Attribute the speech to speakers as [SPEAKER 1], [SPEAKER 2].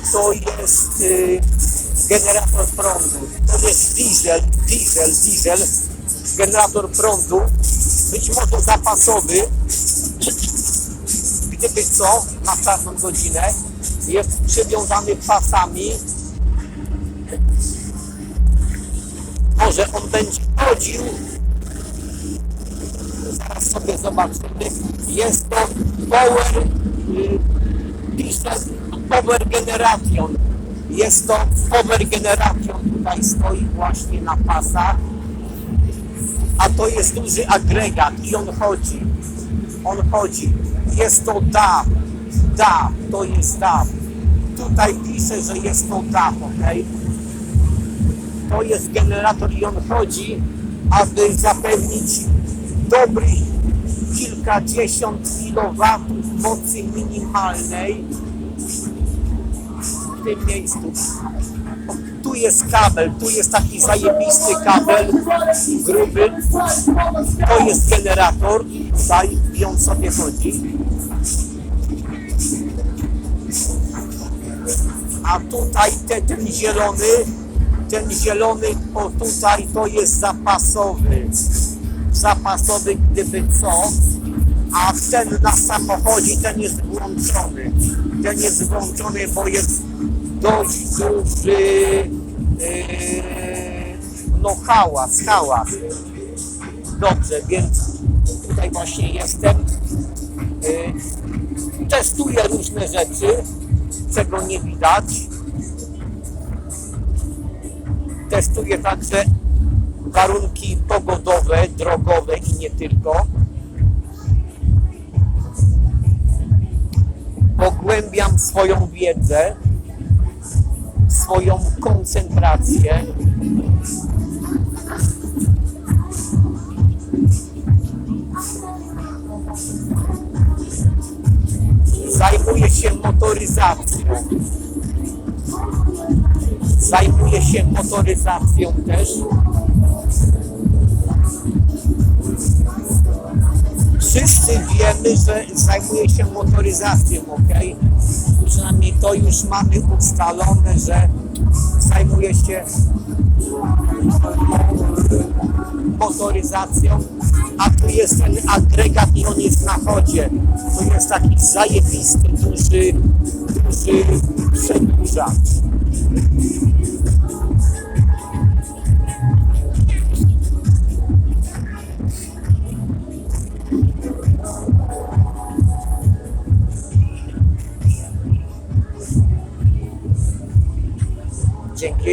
[SPEAKER 1] to jest y, generator prądu. To jest diesel, diesel, diesel, generator prądu, być może zapasowy, gdyby co, na czarną godzinę, jest przywiązany pasami. Może on będzie chodził. Zaraz sobie zobaczymy. Jest to power y, diesel power generation. Jest to power generation. Tutaj stoi właśnie na pasach. A to jest duży agregat i on chodzi. On chodzi. Jest to DAB. DAB, to jest DAB. Tutaj pisze, że jest to DAB, ok? To jest generator i on chodzi, aby zapewnić dobry kilkadziesiąt kilowatów mocy minimalnej tym miejscu. Tu jest kabel, tu jest taki zajebisty kabel, gruby. To jest generator, tutaj i on sobie chodzi. A tutaj te, ten zielony, ten zielony, o tutaj to jest zapasowy. Zapasowy gdyby co, a ten na samochodzie, ten jest włączony. Ten jest włączony, bo jest dość duży yy, no hałas, hałas. Dobrze, więc tutaj właśnie jestem. Yy, testuję różne rzeczy, czego nie widać. Testuję także warunki pogodowe, drogowe i nie tylko. Pogłębiam swoją wiedzę, swoją koncentrację. Zajmuję się motoryzacją. Zajmuję się motoryzacją też. Wszyscy wiemy, że zajmuję się motoryzacją, ok? Przynajmniej to już mamy ustalone, że zajmuję się motoryzacją, a tu jest ten agregat i on jest na chodzie. To jest taki zajebisty, duży, duży przedłużacz.